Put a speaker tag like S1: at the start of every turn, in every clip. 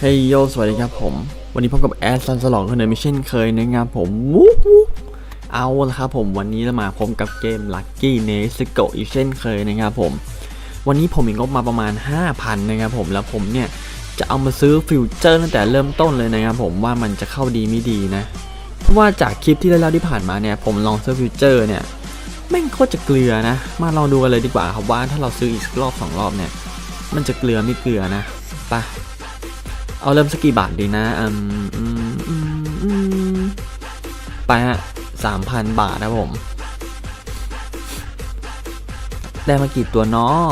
S1: เฮ้ยโยสวัสดีครับผม วันนี้พบกับแอดซันสลองคนเดิมไม่เช่นเคยนะครับผมวู้วู้เอาละครับผมวันนี้เรามาพบกับเกม Lucky n e s c o อีกเช่นเคยนะครับผม วันนี้ผมมีงบมาประมาณ 5,000 นะครับผมแล้วผมเนี่ย จะเอามาซื้อฟิวเจอร์ตั้งแต่เริ่มต้นเลยนะครับผมว่ามันจะเข้าดีไม่ดีนะ เพราะว่าจากคลิปที่แล้วที่ผ่านมาเนี่ยผมลองซื้อฟิวเจอร์เนี่ยแม่งโคตรจะเกลือนะ มาลองดูกันเลยดีกว่าครับว่าถ้าเราซื้ออีกสักรอบสองรอบเนี่ย มันจะเกลือไม่เกลือนะไป เอาเริ่มสักกี่บาทดีนะอืมอืมอืมอืมไปฮะสามพันบาทนะผม ได้มากี่ตัวเนาะ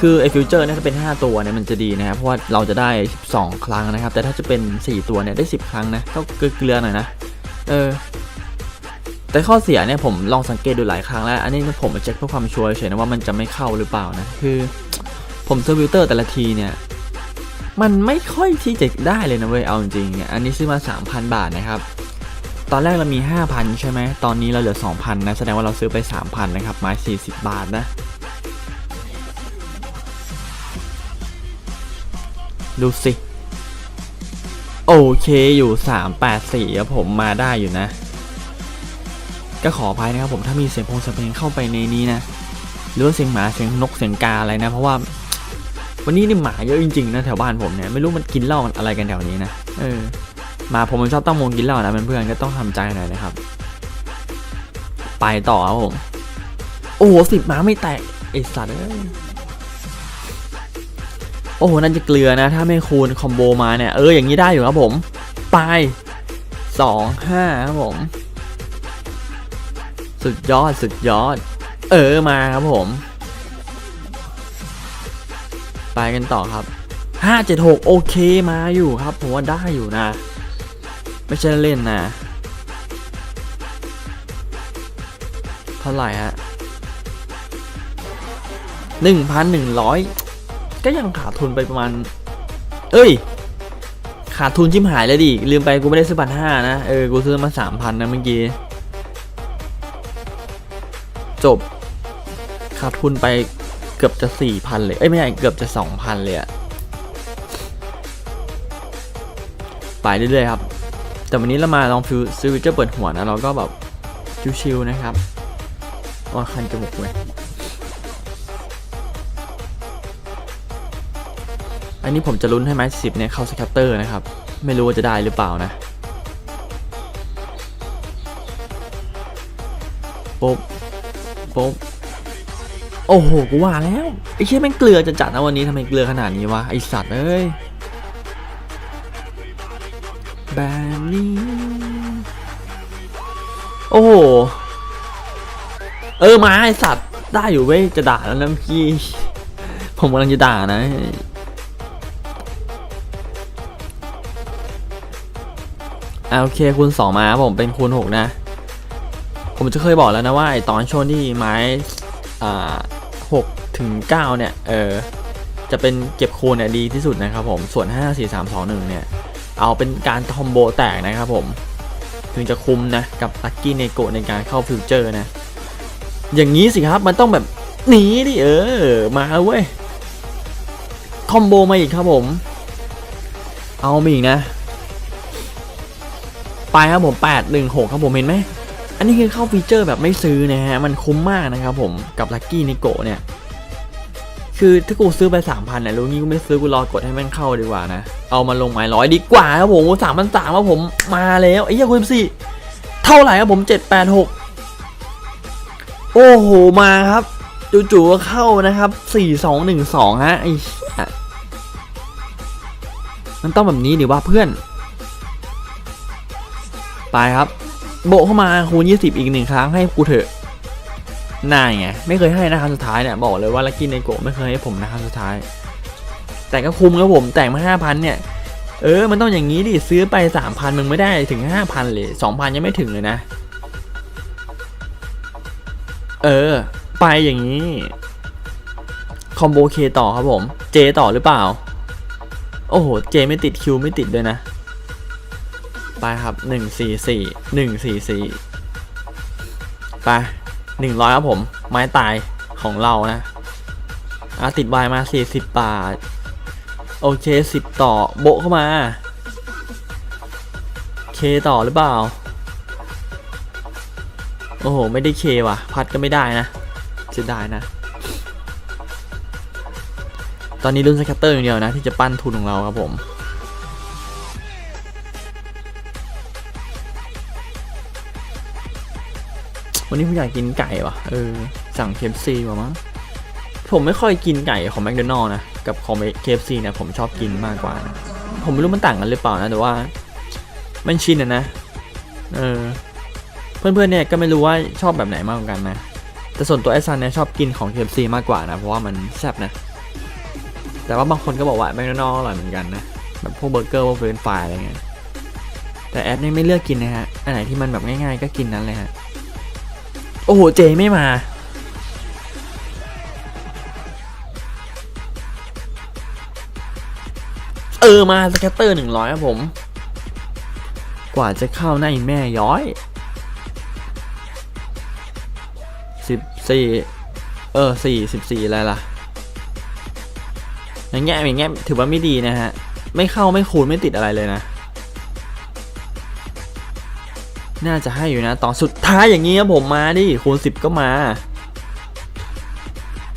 S1: คือไอฟิวเจอร์เนี่ยถ้าเป็น 5 ตัวเนี่ยมันจะดีนะครับ เพราะว่าเราจะได้ 12 ครั้งนะครับ แต่ถ้าจะเป็น 4 ตัวเนี่ยได้ 10 ครั้งนะก็เกลือหน่อยนะเออแต่ข้อเสียเนี่ยผมลองสังเกตดูหลายครั้งแล้ว อันนี้ผมมาเช็คเพื่อความชัวร์เฉยนะว่ามันจะไม่เข้าหรือเปล่านะ คือ ผมเซื้อฟิลเตอร์แต่ละทีเนี่ย มันไม่ค่อยที่จะได้เลยนะเว้ยเอาจริงๆเนี่ยอันนี้ซื้อมา 3,000 บาทนะครับ ตอนแรกเรามี 5,000 ใช่ไหมตอนนี้เราเหลือ 2,000 นะ แสดงว่าเราซื้อไป 3,000 นะครับไม้40 บาทนะ ดูสิ โอเคอยู่ 384ครับผมมาได้อยู่นะ ก็ขออภัยนะครับผมถ้ามีเสียงพงเสียงเพลงเข้าไปในนี้นะหรือว่าเสียงหมาเสียงนกเสียงกาอะไรนะ เพราะว่า วันนี้นี่หมาเยอะจริงๆนะแถวบ้านผมเนี่ยไม่รู้มันกินเหล้าอะไรกันแถวนี้นะเออหมาผมมันชอบตั้งวงกินเหล้านะเพื่อนๆก็ต้องทำใจหน่อยนะครับ ไปต่อครับผมโอ้โหสิบหมาไม่แตกไอสัตว์เอ้ยโอ้โหนั่นจะเกลือนะ ถ้าไม่คูณคอมโบมาเนี่ยเอออย่างนี้ได้อยู่ครับผม ไปสองห้าครับผม สุดยอดสุดยอด เออมาครับผม ไปกันต่อครับ 576 โอเคมาอยู่ครับผมว่าได้อยู่นะ ไม่ใช่เล่นนะ เท่าไหร่ฮะ1,100 ก็ยังขาดทุนไปประมาณ เอ้ย ขาดทุนชิมหายเลยดิ ลืมไปกูไม่ได้ซื้อบัตรห้านะ เออ กูซื้อมา3,000นนะเมื่อกี้ จบ ขาดทุนไป กือบจะ4,000เลย เอ้ยไม่ใช่เกือบจะ2,000เลยอะไปเรื่อยๆครับ แต่วันนี้เรามาลองฟิวซื้อวิวเจอร์เปิดหัวนะ เราก็แบบชิวๆนะครับว่าคันจมูกเว้ยอันนี้ผมจะลุ้นให้ไม้สิบเนี่ยเข้าสแคตเตอร์นะครับ ไม่รู้ว่าจะได้หรือเปล่านะปุ๊บปุ๊บ อ้โห กูว่าแล้วไอ้เชี่ยแม่งเกลือจะจัดนะวันนี้ทำไมเกลือขนาดนี้วะไอสัตว์เอ้ยแบบนี้ โอ้โห เออมาไอสัตว์ได้อยู่เว้ยจะด่าแล้วนะพี่ผมกำลังจะด่านะอ่าโอเคคูณสองมาผมเป็นคูณหกนะ ผมจะเคยบอกแล้วนะว่าไอตอนช่วงที่ไม้อ่า หกถึงเก้าเนี่ยเออจะเป็นเก็บคูณเนี่ยดีที่สุดนะครับผมส่วน 5 4 3 2 1 เนี่ยเอาเป็นการคอมโบแตกนะครับผมถึงจะคุมนะกับลั c กี้เนโกในการเข้าฟิวเจอร์นะ อย่างนี้สิครับมันต้องแบบหนีดิเออมาเว้ยคอมโบมาอีกครับผม เอามาอีกนะ ไปครับผม8 1 6ครับผมเห็นไหม อันนี้คือเข้าฟีเจอร์แบบไม่ซื้อนะฮะ มันคุ้มมากนะครับผมกับลั c กี้นิโกเนี่ย คือถ้ากูซื้อไป3,000เนี่ยรู้งี้กูไม่ซื้อกูรอกดให้ม่งเข้าดีกว่านะ เอามาลงไม้ร้อยดีกว่าครับผมสามพันสามครับผมมาแล้วไอ้เหี้ยคุณสี่เท่าไหร่ครับผม786โอ้โหมาครับจู่ๆก็เข้านะครับ4212ฮะไอ้เหี้ยมันต้องแบบนี้ดิว่าเพื่อน ไปครับ โบเข้ามาคูณ20 อีกหนึ่งครั้งให้กูเถอะน่าไงไม่เคยให้นะครั้งสุดท้ายเนี่ยบอกเลยว่าลักกี้ในโกไม่เคยให้ผมนะครั้งสุดท้าย แต่ก็คุ้มครับผมแต่งมา 5,000 เนี่ย เออ มันต้องอย่างนี้ดิซื้อไป 3,000 มึงไม่ได้ถึง 5,000 เลย 2,000 ยังไม่ถึงเลยนะ เออ ไปอย่างนี้ คอมโบเคต่อครับผม เจต่อหรือเปล่า โอ้โห เจไม่ติดคิวไม่ติดด้วยนะ ไปครับหนึ่งสี่สี่หนึ่งสี่สี่ไปหนึ่งร้อยครับผม ไม้ตายของเรานะอะติดวายมาสี่สิบบาท โอเคสิบต่อโบเข้ามา เคต่อหรือเปล่า โอ้โห ไม่ได้เคว่ะ พัดก็ไม่ได้นะเสียดายนะ ตอนนี้รุ่นสแคตเตอร์อย่างเดียวนะ ที่จะปั้นทุนของเราครับผม วันนี้ผมอยากกินไก่ว่ะ เออ สั่งเคฟซีมามั้ง ผมไม่ค่อยกินไก่ของแมคโดนัลล์นะ กับของเคฟซีเนี่ยผมชอบกินมากกว่านะผมไม่รู้มันต่างกันหรือเปล่านะ แต่ว่า มันชินอะนะ เออ เพื่อนๆเนี่ยก็ไม่รู้ว่าชอบแบบไหนมากกว่ากันนะ แต่ส่วนตัวไอซันเนี่ยชอบกินของ KFC มากกว่านะ เพราะว่ามันแซ่บนะ แต่ว่าบางคนก็บอกว่าแมคโดนัลล์อร่อยเหมือนกันนะ แบบพวกเบอร์เกอร์พวกเฟรนฟรายอะไรเงี้ย แต่แอดเนี่ยไม่เลือกกินนะฮะ อันไหนที่มันแบบง่ายๆก็กินนั้นเลยฮะ โอ้โห เจไม่มา เออ มาสแคตเตอร์หนึ่งร้อยครับผม กว่าจะเข้าในแม่ย้อยสิบสี่เออสี่สิบสี่อะไรล่ะอย่างเงี้ยอย่างเงี้ยถือว่าไม่ดีนะฮะ ไม่เข้าไม่คูณไม่ติดอะไรเลยนะ น่าจะให้อยู่นะตอนสุดท้ายอย่างงี้ครับผมมาดิคูณสิบก็มา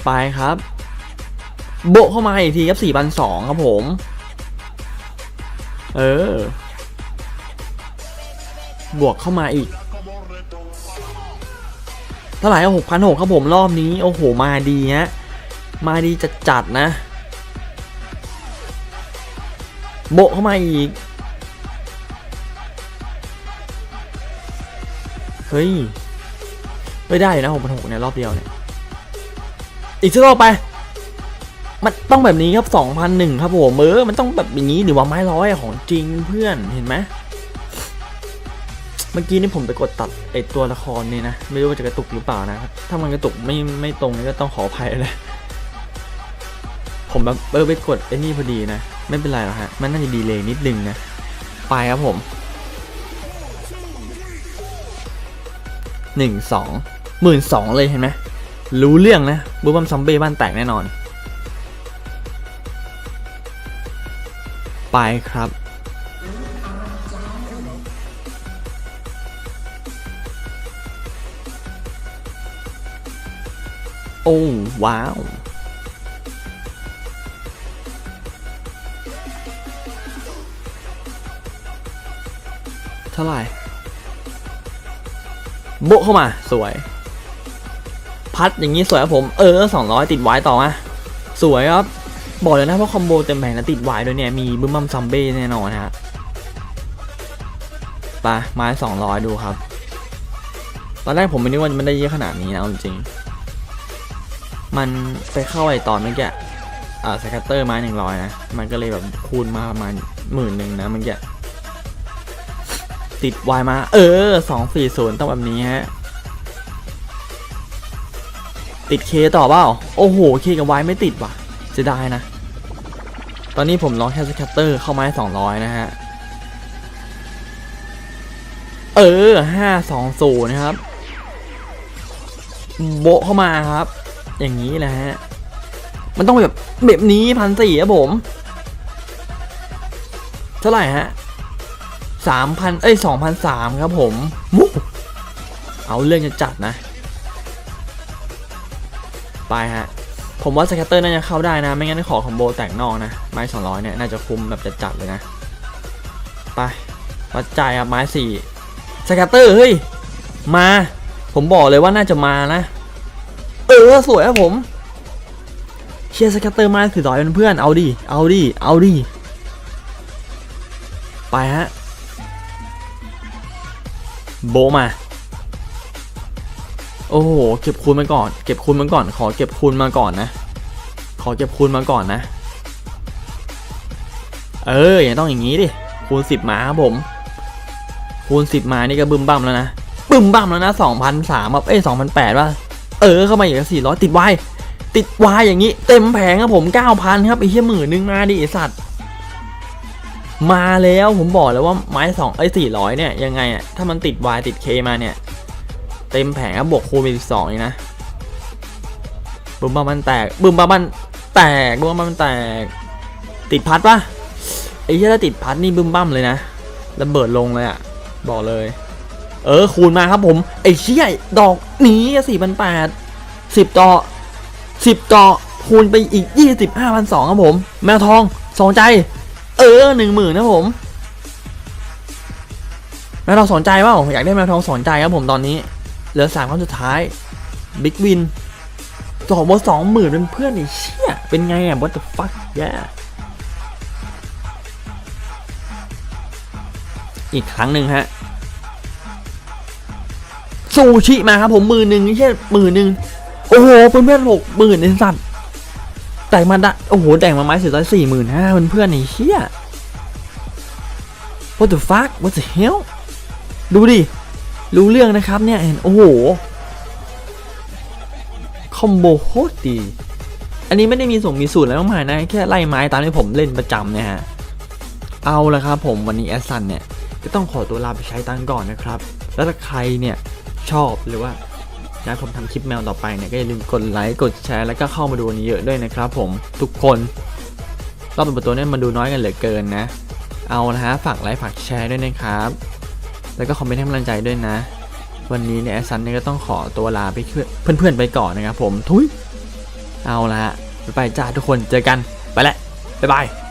S1: ไปครับ โบเข้ามาอีกทีครับสี่พันสองครับผม เออ บวกเข้ามาอีกเท่าไหร่หกพันหกครับผมรอบนี้ โอ้โห มาดีฮะมาดีจัดจัดนะ โบเข้ามาอีก เฮ้ยไม่ได้นะหกพันหกเนี่ยรอบเดียวเนี่ยอีกสักรอบไป มันต้องแบบนี้ครับ2,001ครับผมเออมันต้องแบบอย่างนี้หรือว่าไม้ร้อยของจริงเพื่อนเห็นไหมเมื่อกี้นี่ผมไปกดตัดไอตัวละครนี่นะ ไม่รู้ว่าจะกระตุกหรือเปล่านะ ถ้ามันกระตุกไม่ไม่ตรงนี่ก็ต้องขออภัยเลยผมแบบเออไปกดไอ้นี่พอดีนะ ไม่เป็นไรหรอกฮะ มันน่าจะดีเลยนิดนึงนะ ไปครับผม หนึ่งสองหมื่นสองเลยเห็นไหมรู้เรื่องนะบูบัมซัมเบ้บ้านแตกแน่นอน ไปครับ โอ้ว้าวเท่าไหร่ โบเข้ามาสวย พัดอย่างนี้สวยครับผม เออ200ติดไว้ต่อมาสวยครับ บอกเลยนะเพราะคอมโบเต็มแผงแล้วติดไวด้วยเนี่ย มีบึ้มบัมซัมเบ้แน่นอนฮะไปไม้สองร้อยดูครับ ตอนแรกผมไม่นึกว่ามันได้เยอะขนาดนี้นะจริง มันไปเข้าไอตอนเมื่อกี้อ่าสกัตเตอร์ไม้หนึ่งร้อยนะ มันก็เลยแบบคูณมาประมาณหมื่นหนึ่งนะเมื่อกี้ ติดไวมา เออสองสี่ศูนย์ต้องแบบนี้ฮะ ติดเคต่อเปล่า โอ้โหเคกับไวไม่ติดว่ะจะได้นะ ตอนนี้ผมลองแคสแคตเตอร์เข้าไม้สองร้อยนะฮะ เออห้าสองศูนย์นะครับ โบเข้ามาครับ อย่างนี้แหละฮะ มันต้องแบบแบบนี้พันสี่ครับผม เท่าไหร่ฮะ สามพันเอ้ยสองพันสามครับผมวู้เอาเรื่องจะจัดนะ ไปฮะ ผมว่าสแคตเตอร์น่าจะเข้าได้นะ ไม่งั้นขอคอมโบแตกนอกนะ ไม้ 200 เนี่ย น่าจะคุ้มแบบจะจัดเลยนะ ไปวัดใจอะไม้สี่สแคตเตอร์ เฮ้ย มา ผมบอกเลยว่าน่าจะมานะ เออ สวยครับผมเชียร์สแคตเตอร์ไม้สี่ร้อยเพื่อน เอาดิ เอาดิ เอาดิ ไปฮะ โบมา โอ้โห เก็บคูณมาก่อน เก็บคูณมาก่อน ขอเก็บคูณมาก่อนนะ ขอเก็บคูณมาก่อนนะ เอออย่างต้องอย่างนี้ดิ คูณสิบมาครับผม คูณสิบมานี่ก็บึ้มบั่มแล้วนะ บึ้มบั่มแล้วนะสองพันสามเอ้ยสองพันแปดว่า เออ เข้ามาอีกสี่ร้อยติดวายติดวายอย่างนี้ เต็มแผงครับผมเก้าพันครับไอ้เหี้ยหมื่นนึงมาดิสัตว์ มาแล้วผมบอกแล้วว่าไม้สองไอ้สี่ร้อยเนี่ยยังไงอะถ้ามันติดวายติดเคมาเนี่ย เต็มแผงบบวกคูณไปอีกสองนี่นะบึมบ้ามันแตกบึมบ้ามันแตกบึมบ้ามันแตก ติดพัดปะไอ้เหี้ยถ้าติดพัดนี่บึมบั้มเลยนะระเบิดลงเลยอะบอกเลย เออคูณมาครับผมไอ้เชี่ยดอกนี้สี่พันแปดสิบต่อสิบต่อคูณไปอีกยี่สิบห้าพันสองครับผม แมวทองสองใจ เออหนึ่งหมื่นนะผมแมวทองสนใจเปล่าอยากได้แมวทองสนใจครับผมตอนนี้เหลือสามครั้งสุดท้ายบิ๊กวินสองบสองหมื่นเป็นเพื่อนไอ้เชี่ยเป็นไงอะ what the fuck yeah อีกครั้งหนึ่งฮะซูชิมาครับผมหมื่นหนึ่งไม่ใช่หมื่นหนึ่งโอ้โหเพื่อนเพื่อนหกหมื่นไอ้สัตว์ แต่งมาได้โอ้โหแต่งมาไม้สี่ร้อยสี่หมื่นห้าเพื่อนเพื่อนไอ้เชี่ย what the fuck what the hell ดูดิ รู้เรื่องนะครับเนี่ยเห็นโอ้โห คอมโบโคตรดี อันนี้ไม่ได้มีส่งมีสูตรอะไรมากมายนะ แค่ไล่ไม้ตามที่ผมเล่นประจำนี่ยฮะ เอาละครับผมวันนี้แอสซันเนี่ย ก็ต้องขอตัวลาไปใช้ตังก่อนนะครับ แล้วถ้าใครเนี่ยชอบหรือว่า อยาผมทำคลิปแมวต่อไปเนี่ยก็อย่าลืมกดไลค์กดแชร์แล้วก็เข้ามาดูนี้เยอะด้วยนะครับผมทุกคนรอบเป็นประตูเนี่ยมาดูน้อยกันเหลือเกินนะ เอาละฮะฝากไลค์ฝากแชร์ด้วยนะครับ แล้วก็คอมเมนต์ให้กำลังใจด้วยนะ วันนี้เนี่ยแอซันเนี่ยก็ต้องขอตัวลาไปเพื่อนๆไปก่อนนะครับผมทุยเอาละฮะไปจ้าทุกคนเจอกันไปแล้วบ๊ายบาย